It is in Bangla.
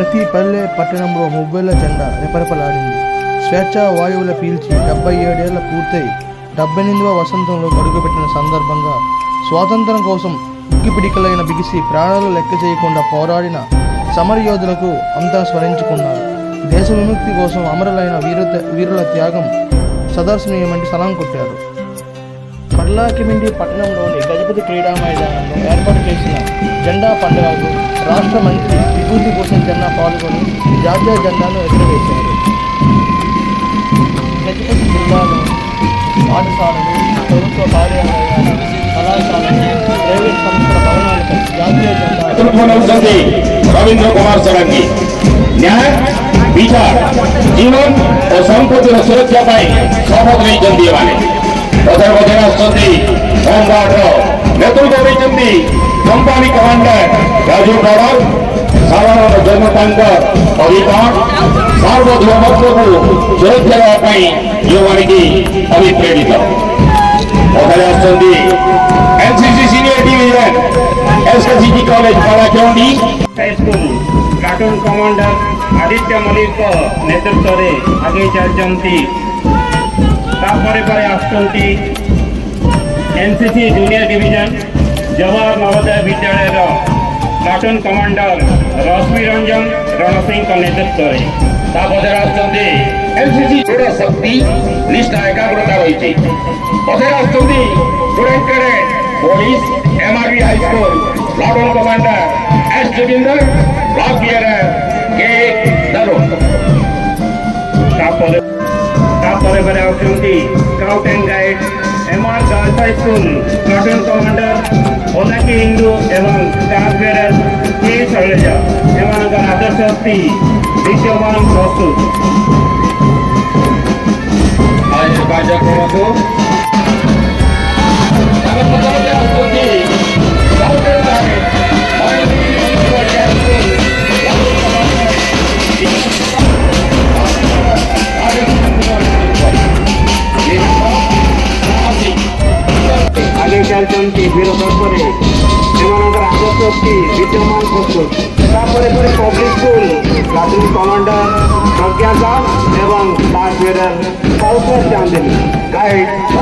ప్రతి పల్లె పట్టణంలో మువ్వెల జెండా రెపరెపలాడింది స్వేచ్ఛ వాయువుల పీల్చి డెబ్బై ఏడేళ్ల పూర్తయి డెబ్బై ఎనిమిదవ వసంతంలో అడుగుపెట్టిన సందర్భంగా స్వాతంత్రం కోసం ఉక్కిపిడికలైన బిగిసి ప్రాణాలు లెక్క చేయకుండా పోరాడిన సమరయోధులకు అంతా స్మరించుకున్నారు దేశ విముక్తి కోసం అమరులైన వీరు వీరుల త్యాగం సదర్శనీయమని సలాం కొట్టారు పర్లాకిమిండి పట్టణంలోని గజపతి క్రీడా మైదానంలో ఏర్పాటు చేసిన जे पड़ राष्ट्र मंत्री विभूति भूषण जे पागो जातीय जेरवे रवींद्र कुमार सोलंकी न्याय विचार जीवन और संपत्ति सुरक्षा पर शपथ नहीं प्रधानमंत्री आम पार्ट नेतृत्व नहीं कंपनी कमांडर राजू गौरव साधारण जनतांग अधिकार सार्वभौमत्वको जोर देवा युवाणी अभिप्रेरित ওখানে আসছেন NCC senior division SSCT college পাড়াকেউনি school platoon commander Aditya Mallick নেতৃত্বে আগে যাচ্ছেন্তি তারপরে পরে আসছেন্তি NCC junior division Jawahar Navodaya વિદ્યાલયર platoon commander Rashmi Ranjan રણસિંહଙ୍କ ନେତୃତ୍ୱରେ ତା ପଛରେ ଆସୁଛନ୍ତି ଏନ୍ସିସି ଦୃଢ଼ ଶକ୍ତି ନିଷ୍ଠା ଏକାଗ୍ରତା ରହିଛି ପଛରେ ଆସୁଛନ୍ତି student cadet police MRB high school platoon commander S Yoginder block BRR କେ ଦରୁଣ ତାପରେ ତାପରେ ପରେ ଆସୁଛନ୍ତି ସ୍କାଉଟ୍ ଆଣ୍ଡ ଗାଇଡ୍ এমআর গার্লফাই স্কুল প্লাটুন কমান্ডার ওনাকি ইন্দু এবং স্টাফ ব্যারার কে শৈলজা এবং আদর্শী বিশ্বমান প্রস্তুত আজ কার্যক্রমকে কার্যক্রমটি বিরত করে হেমানন্দের আদর্শটি বিদ্যমান করত তারপরে পরে পাবলিক স্কুল প্রাথমিক কমান্ডার প্রজ্ঞা দাস এবং তার জেনারেল কাউসার চান্দিনী গাইড